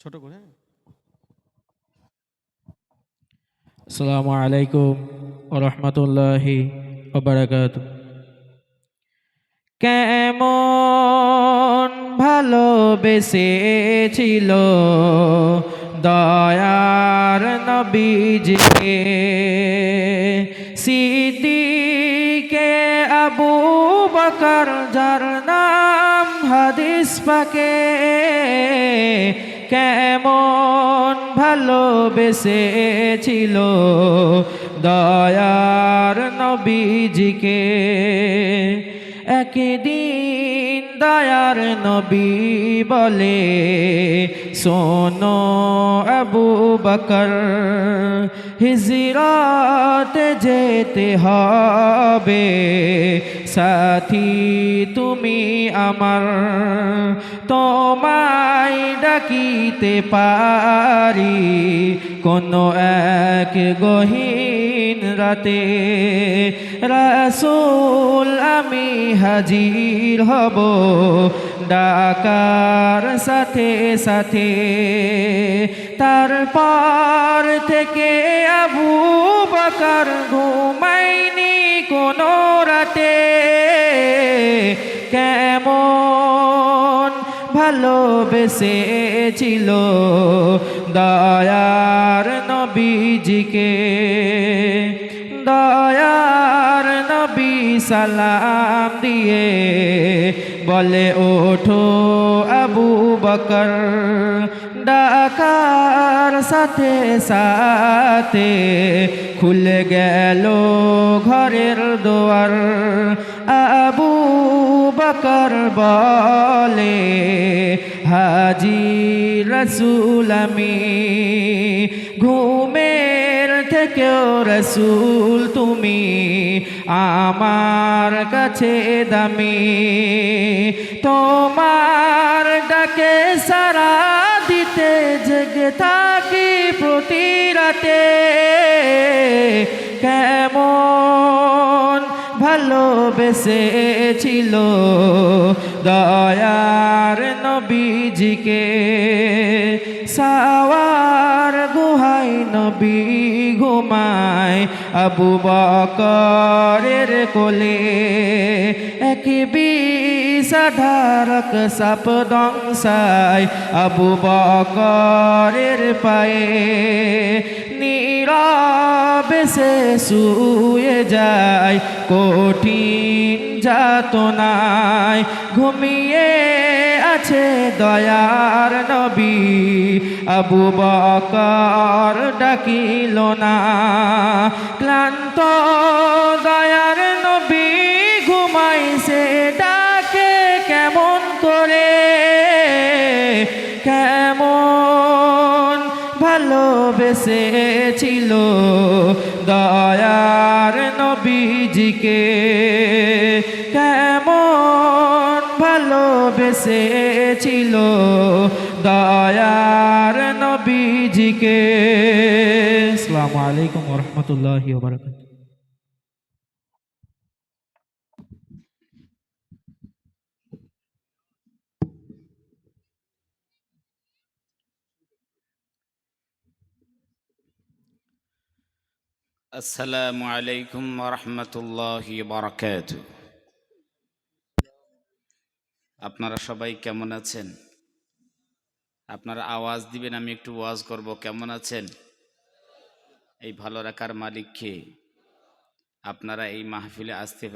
ছোট করে হ্যাঁ? আসসালামু আলাইকুম ওরহমতুল্লাহি ওবরাকাত কেমন ভালোবেসেছিল দয়ার নবীজিকে সিদ্দিকে আবু বকর যার নাম হাদিস পাকে কেমন ভালোবেসেছিল দয়ার নবীজিকে। একদিন দয়ার নবী বলে সোনো আবু বকর, হিজরত যেতে হবে। সাথী তুমি আমার, তোমায় ডাকিতে পারি। কোনো এক গহীন রাতে রাসূল হাজির হব ডাকার সাথে সাথে। তার তারপর থেকে আবু বকর ঘুমাইনি কোনো রাতে। কেমন ভালোবেসেছিল দয়ার নবীজিকে। সালাম দিয়ে বলে, ওঠো আবু বকর, ডাকার সাথে সাথে খুলে গেল ঘরের দোয়ার। আবু বকর বলে, হাজি রসুল আমি ঘুমের থেকেও রসুল তুমি আমার কাছে দামি। তোমার ডাকে সারা দিতে জেগে থাকি প্রতি রাতে। কেমন ভালোবেসেছিল দয়ার নবীজিকে। সাওয়ার নবী ঘুমায় আবু বকরের কোলে। এক বিষাধারক সাপ দংসায় আবু বকরের পায়ে। নীরবে সে শুয়ে যায়, কঠিন যাতনায় ঘুমিয়ে আছে দয়ার নবী। আবু বকর ডাকিল না। ক্লান্ত দয়ার নবী ঘুমাইছে ডাকে কেমন করে? কেমন ভালোবেসেছিল দয়ার নবীজিকে? ভালোবেসেছিল দয়ার নবীজিকে। আসসালামু আলাইকুম রহমতুল্লাহি ওবরাকাত আসসালামু আলাইকুম রহমতুল্লাহ বারাকাত আপনারা সবাই কেমন আছেন? আপনারা আওয়াজ দিবেন, আমি একটু ওয়াজ করব। কেমন আছেন? এই ভালো রাখার মালিককে আপনারা এই মাহফিলে আসতে